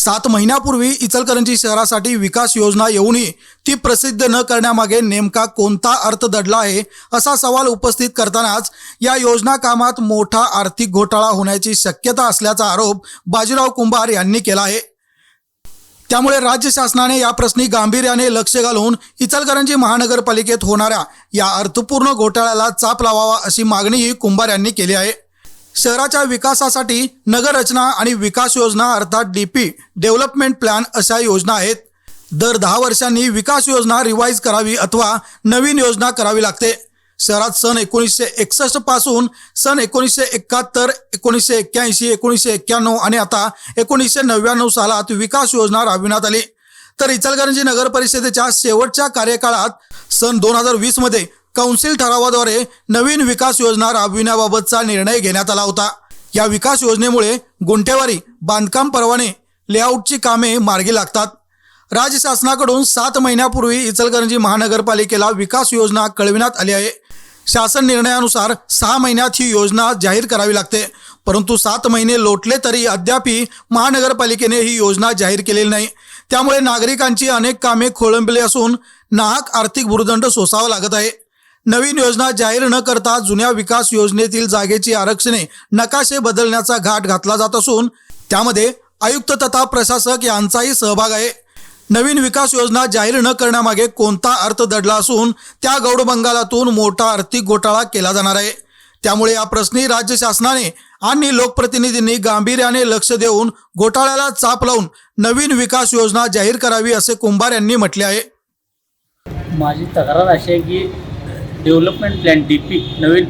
सात महिन्यापूर्वी इचलकरंजी शहरासाठी विकास योजना येऊनही ती प्रसिद्ध न करण्यामागे नेमका कोणता अर्थ दडला आहे असा सवाल उपस्थित करतानाच या योजना कामात मोठा आर्थिक घोटाळा होण्याची शक्यता असल्याचा आरोप बाजीराव कुंभार यांनी केला आहे. त्यामुळे राज्य शासनाने या प्रश्नी गांभीर्याने लक्ष घालून इचलकरंजी महानगरपालिकेत होणाऱ्या या अर्थपूर्ण घोटाळ्याला चाप लावावा अशी मागणीही कुंभार यांनी केली आहे. शहराच्या विकासासाठी नगररचना आणि विकास योजना अर्थात डीपी डेव्हलपमेंट प्लॅन अशा योजना आहेत. दर दहा वर्षांनी विकास योजना रिवाईज करावी अथवा नवीन योजना करावी लागते. शहरात सन एकोणीसशे एकसष्टपासून सन एकोणीसशे एकाहत्तर एकोणीसशे एक्क्याऐंशी एकोणीसशे एक्क्याण्णव आणि आता एकोणीसशे नव्याण्णव सालात विकास योजना राबविण्यात आली. तर इचलकरंजी नगर परिषदेच्या शेवटच्या कार्यकाळात सन दोन हजार वीसमध्ये कौन्सिल ठरावाद्वारे नवीन विकास योजना राबविण्याबाबतचा निर्णय घेण्यात आला होता. या विकास योजनेमुळे गुंठेवारी बांधकाम परवाने लेआउटची कामे मार्गी लागतात. राज्य शासनाकडून सात महिन्यापूर्वी इचलकरंजी महानगरपालिकेला विकास योजना कळविण्यात आली आहे. शासन निर्णयानुसार सहा महिन्यात ही योजना जाहीर करावी लागते. परंतु सात महिने लोटले तरी अद्यापही महानगरपालिकेने ही योजना जाहीर केलेली नाही. त्यामुळे नागरिकांची अनेक कामे खोळंबली असून नाहक आर्थिक भूर्दंड सोसावा लागत आहे. नवीन योजना जाहीर न करता जुन्या विकास योजनेतील जागेची आरक्षणे नकाशे बदलण्याचा घाट घातला जात असून त्यामध्ये आयुक्त तथा प्रशासक यांचाही सहभाग आहे. नवीन विकास योजना जाहीर न करण्यामागे कोणता अर्थ दडला असून त्या गौडबंगालातून मोठा आर्थिक घोटाळा केला जाणार आहे. त्यामुळे या प्रश्नी राज्य शासनाने आणि लोकप्रतिनिधींनी गांभीर्याने लक्ष देऊन घोटाळ्याला चाप लावून नवीन विकास योजना जाहीर करावी असे कुंभार यांनी म्हटले आहे. माझी तक्रार अशी आहे की डेव्हलपमेंट प्लॅन डी पी नवीन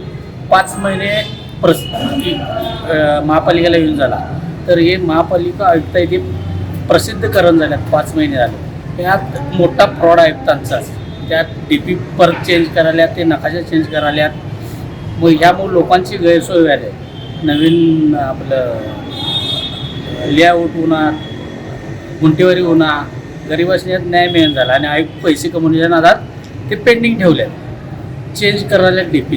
पाच महिने प्रस महापालिकेला येऊन झाला. तर हे महापालिका आयुक्त आहे ते प्रसिद्धकरण झाल्यात पाच महिने झाले. त्यात मोठा फ्रॉड आयुक्तांचा त्यात डी पी परत चेंज कराल्या ते नकाशा चेंज करायल्यात. मग ह्यामुळे लोकांची गैरसोय व्हायला नवीन आपलं लेआउट होणार गुंटेवारी होणार गरीब असण्यात न्याय मिळून झाला आणि आयुक्त पैसे कमवण्याच्या नादात ते पेंडिंग ठेवले चेंज करायला डी पी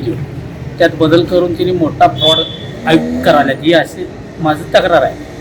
त्यात बदल करून तिने मोठा फ्रॉड आयुक्त करायला ही अशी माझी तक्रार आहे.